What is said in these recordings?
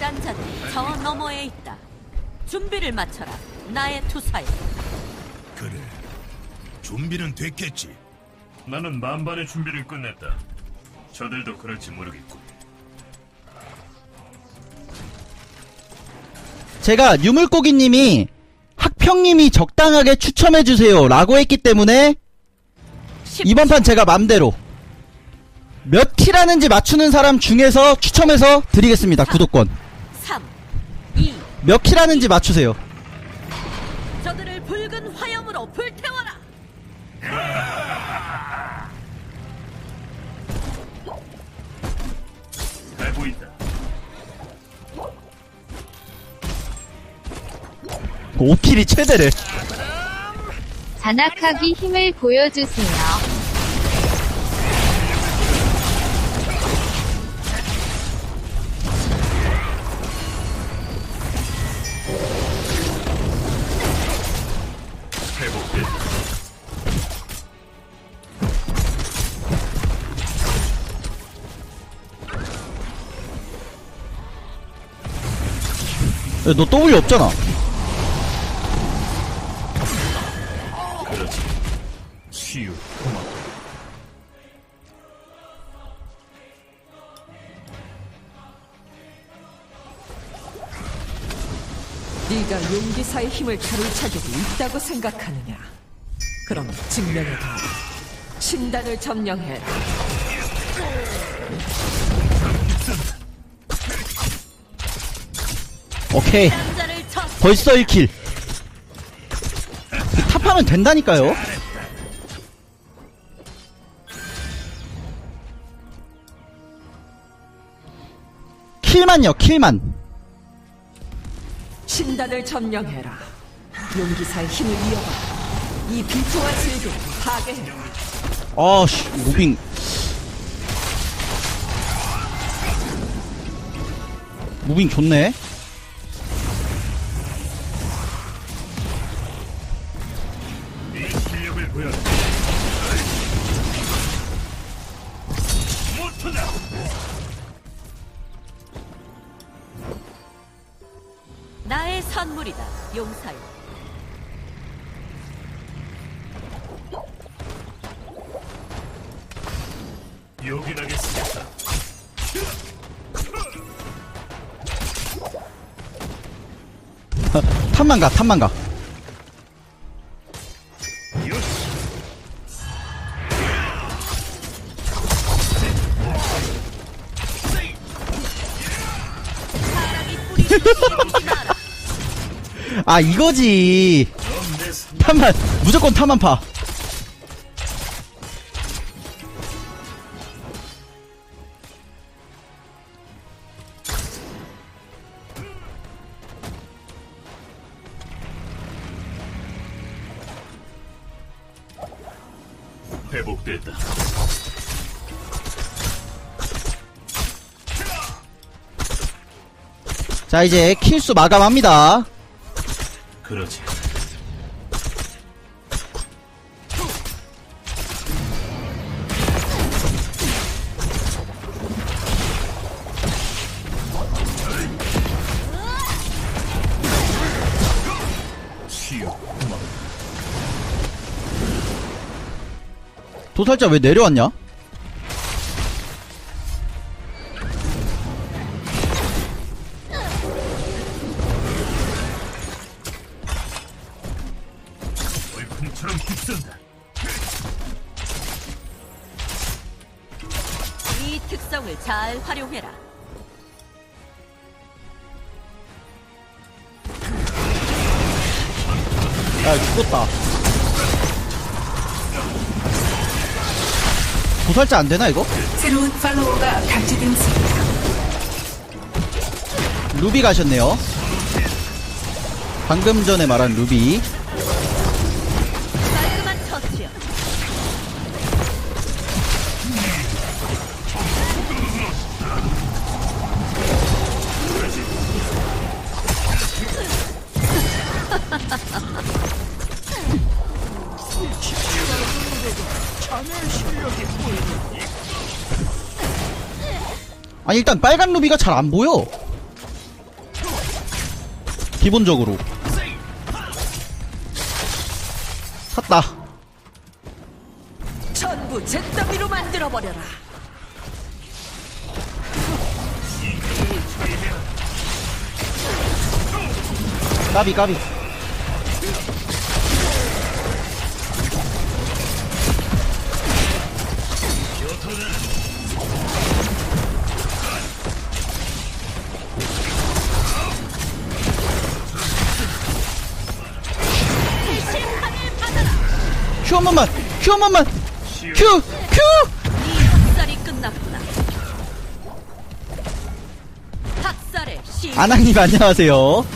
이단자들이 저 너머에 있다. 준비를 마쳐라. 나의 투사에. 그래. 준비는 됐겠지. 나는 만반의 준비를 끝냈다. 저들도 그럴지 모르겠고. 제가 유물고기님이 학평님이 적당하게 추첨해주세요 라고 했기 때문에 10, 이번 판 제가 맘대로 몇 킬 하는지 맞추는 사람 중에서 추첨해서 드리겠습니다 구독권 3, 2, 몇 킬하는지 맞추세요 저들을 붉은 화염으로 불태워라. 잘 보인다. 그 5킬이 최대래 잔악하기 힘을 보여주세요. 야, 너 W 없잖아 그렇지. 치유, 고맙다. 네가 용기사의 힘을 다룰 자격이 있다고 생각하느냐? 그럼 증명해봐. 신단을 점령해 오케이. 벌써 1킬 탑하면 된다니까요 킬만요 킬만 신단을 점령해라. 용기사의 힘을 이어봐. 이 비통한 세계를 파괴해라. 아씨 무빙 무빙 좋네 네 나의 선물이다. 용사여. 요긴하겠습니다. 탑만 가 탑만 가 아 이거지. 탑만 무조건 탑만 파 자 이제 킬수 마감합니다 고맙다. 도살자 왜 내려왔냐? 얼큰처럼 휩쓴다. 이 특성을 잘 활용해라. 야 죽었다 도살자 안되나 이거? 새로운 팔로워가 감지되었습니다. 루비 가셨네요 방금 전에 말한 루비 아니 일단 빨간 루비가 잘 안 보여. 기본적으로. 샀다. 전부 잿더미로 만들어버려라. 까비 까비 큐한 번만 큐 한 번만 큐 큐! 네 학살이 끝났구나. 학살의 시. 아낙님 안녕하세요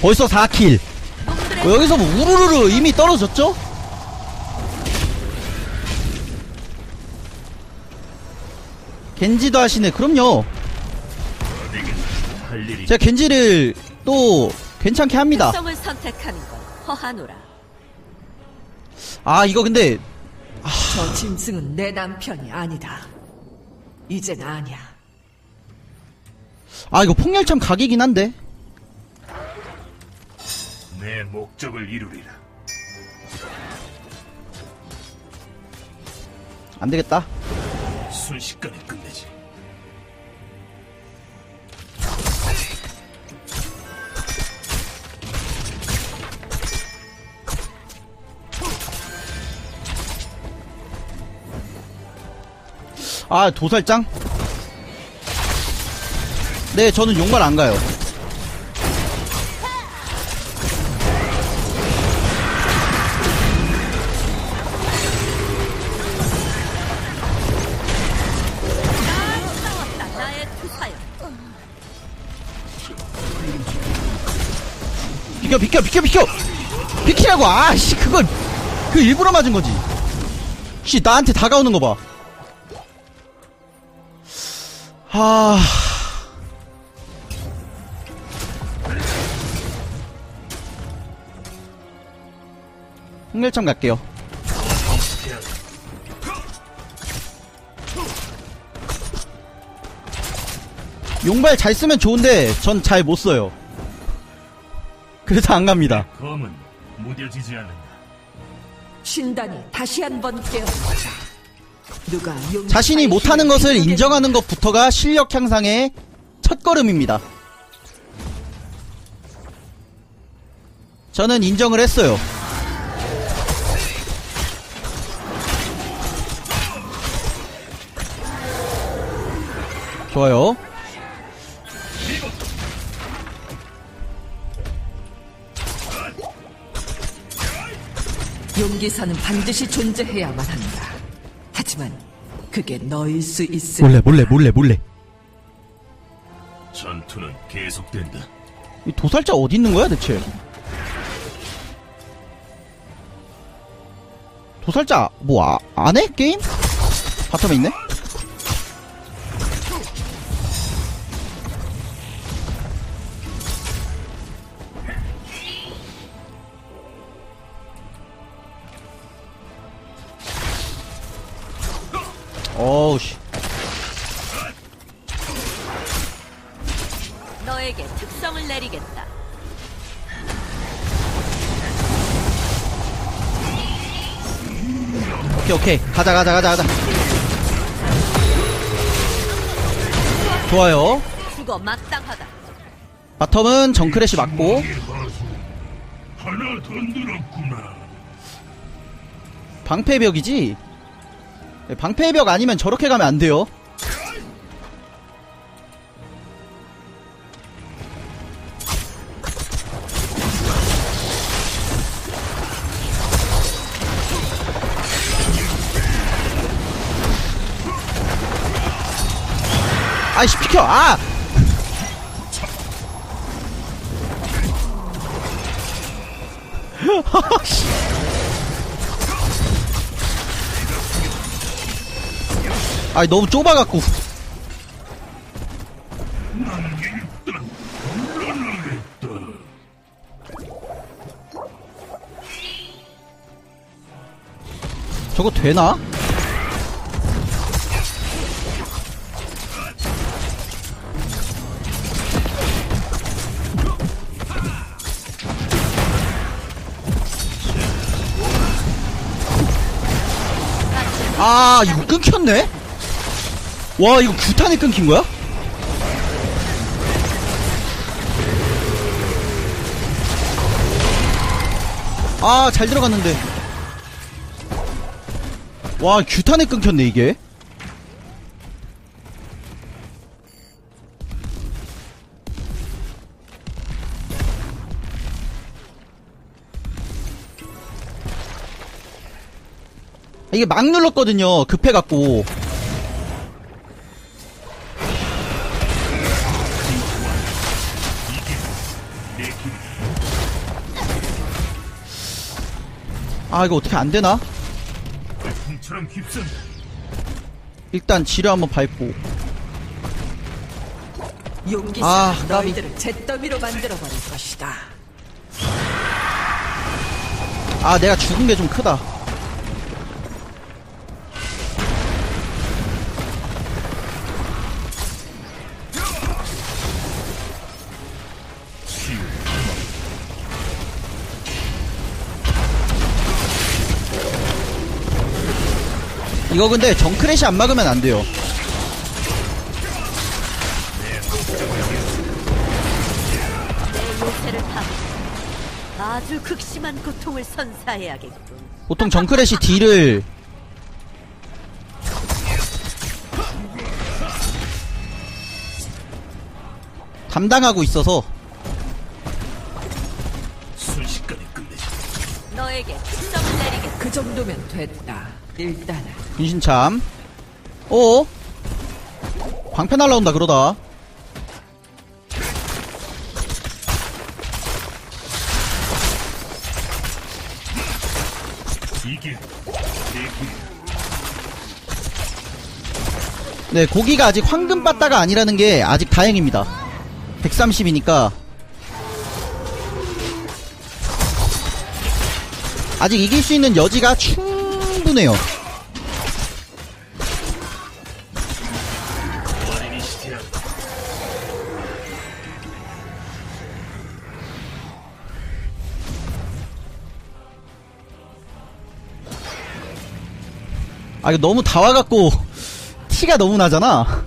벌써 4킬 놈들의 뭐 여기서 뭐 우르르르 이미 떨어졌죠? 겐지도 하시네 그럼요 제가 겐지를 또 괜찮게 합니다 선택하는 건 허하노라. 아 이거 근데 저 짐승은 내 남편이 아니다. 이젠 아니야. 아 이거 폭렬참 각이긴 한데 내 목적을 이루리라. 안 되겠다 순식간에 끝내지. 아 도살장? 네 저는 용발 안 가요. 비켜 비켜 비켜 비켜 비키라고 아씨 그걸 그 일부러 맞은 거지 씨 나한테 다가오는 거봐 하 홍렬참 갈게요 용발 잘 쓰면 좋은데 전 잘 못 써요 그래서 안 갑니다 검은 무뎌지지 않는다. 신단이 다시 한번 깨어났다. 자신이 못하는 것을? 인정하는 것부터가 실력 향상의 첫걸음입니다. 저는 인정을 했어요. 좋아요. 용기사는 반드시 존재해야만 한다. 하지만 그게 너일 수 있을 몰래 몰래 몰래 몰래. 전투는 계속된다. 이 도살자 어디 있는 거야 대체? 도살자 뭐 아, 안 해? 게임? 바텀에 있네? 너에게 특성을 내리겠다. 오케이 오케이 가자 가자 가자 가자 좋아요 죽어 마땅하다. 바텀은 정크래시 맞고 하나 더 늘었구나. 방패벽이지 네, 방패벽 아니면 저렇게 가면 안 돼요 아이씨 비켜 아 씨. 아이 너무 좁아갖고 저거 되나? 아 이거 끊겼네? 와 이거 규탄이 끊긴 거야? 아 잘 들어갔는데 와 규탄에 끊겼네 이게 이게 막 눌렀거든요 급해갖고 아 이거 어떻게 안되나? 일단 지뢰 한번 밟고 용기사 아. 너희들을 잿더미로 만들어 버릴 것이다. 아 내가 죽은 게 좀 크다 이거 근데 정크렛이 안 막으면 안 돼요 아주 극심한 고통을 선사해야겠군. 보통 정크렛이 딜을 담당하고 있어서. 너에게 특성을 내리겠다. 그 정도면 됐다. 일단은. 분신참. 어? 방패 날라온다 그러다. 이게. 네 고기가 아직 황금 바다가 아니라는 게 아직 다행입니다. 130이니까. 아직 이길 수 있는 여지가 충 분해요 아 이거 너무 다 와갖고 티가 너무 나잖아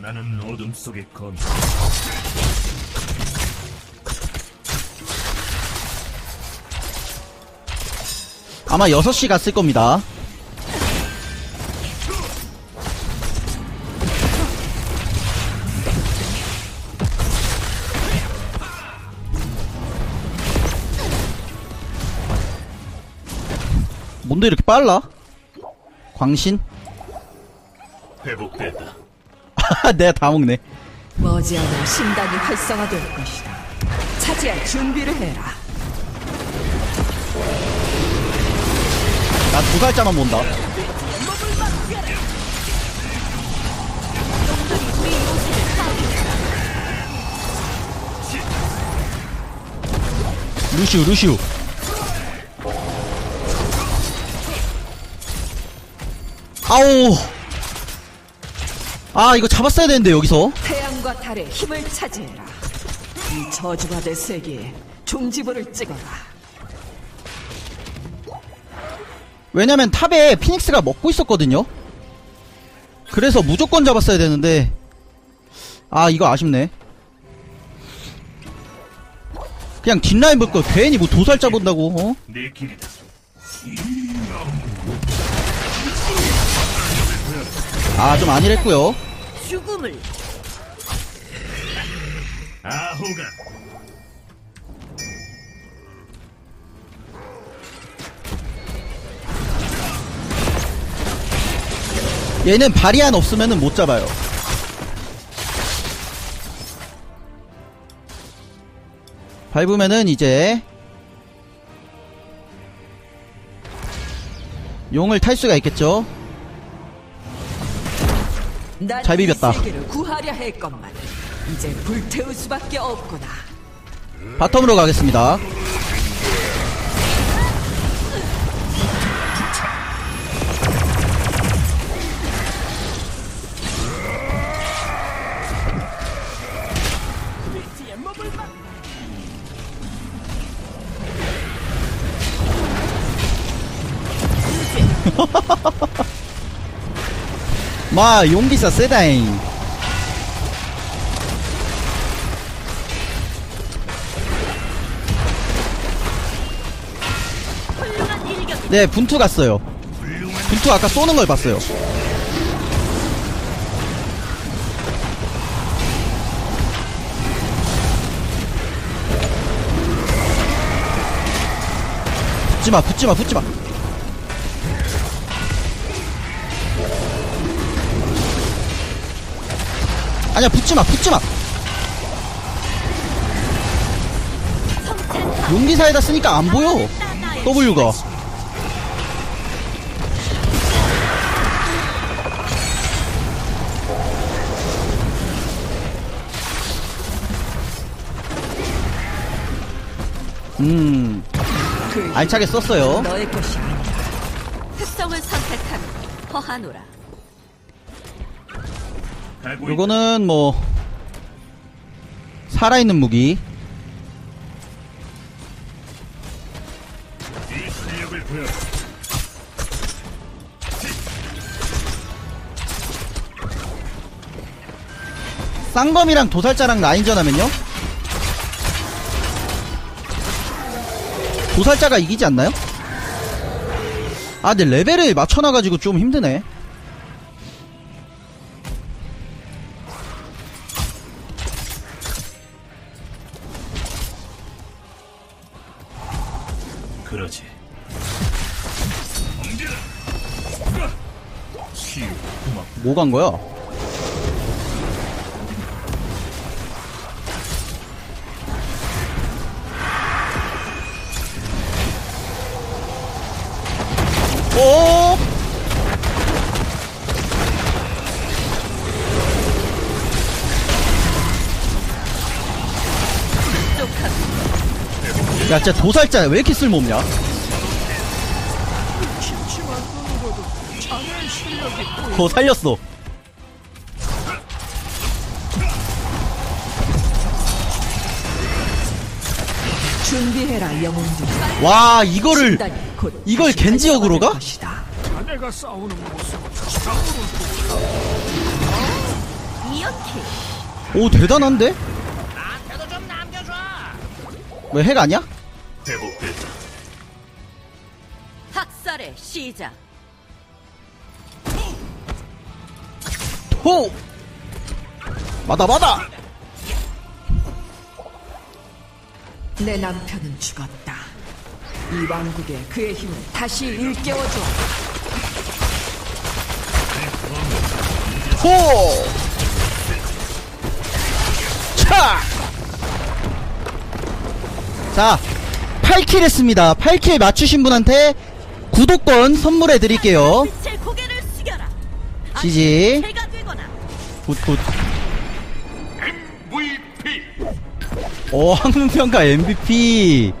나는 어둠 속의 검. 아마 6시 갔을 겁니다 뭔데 이렇게 빨라? 광신? 회복됐다. 내가 다 먹네 머지않아 신단이 활성화될 것이다. 차지할 준비를 해라. 나두 살짜만 본다 루시우 루시우 아오 아 이거 잡았어야 되는데 여기서 태양과 달의 힘을 차지해라. 이 저주받을 세계에 종지부를 찍어라. 왜냐면 탑에 피닉스가 먹고 있었거든요 그래서 무조건 잡았어야 되는데 아 이거 아쉽네 그냥 뒷라인 볼거 괜히 뭐 도살 짜본다고 어? 내 길이다. 아좀 아니랬고요 죽음을 아호가 얘는 바리안 없으면은 못 잡아요 밟으면은 이제 용을 탈 수가 있겠죠 난잘 비볐다. 구하려 했건만 이제 불태울 수밖에 없구나. 바텀으로 가겠습니다 마 용기사 세다잉. 네 분투 갔어요. 분투 아까 쏘는 걸 봤어요. 붙지마 붙지마 붙지마 아니야 붙지마 붙지마. 용기사에다 쓰니까 안 보여. W가. 음. 그 알차게 썼어요. 너의 것이. 특성을 선택하면 허하노라. 요거는 뭐 살아있는 무기. 쌍검이랑 도살자랑 라인전 하면요? 도살자가 이기지 않나요? 아 근데 레벨을 맞춰놔가지고 좀 힘드네 뭐 간 거야? 오! 야, 진짜 도살자 왜 이렇게 쓸모없냐? 거 살렸어. 준비해라 영웅들. 와, 이거를 이걸 겐지 역으로 가? 것이다. 이연킬. 오 대단한데? 왜 핵 아니야? 회복됐다. 학살의 시작. 호! 맞아 맞아! 내 남편은 죽었다. 이 왕국에 그의 힘을 다시 일깨워줘. 호! 차! 자, 8킬 했습니다. 8킬 맞추신 분한테 구독권 선물해 드릴게요. 지지. 해가 되거나 굿, 굿. MVP. 오, 항문평가 MVP.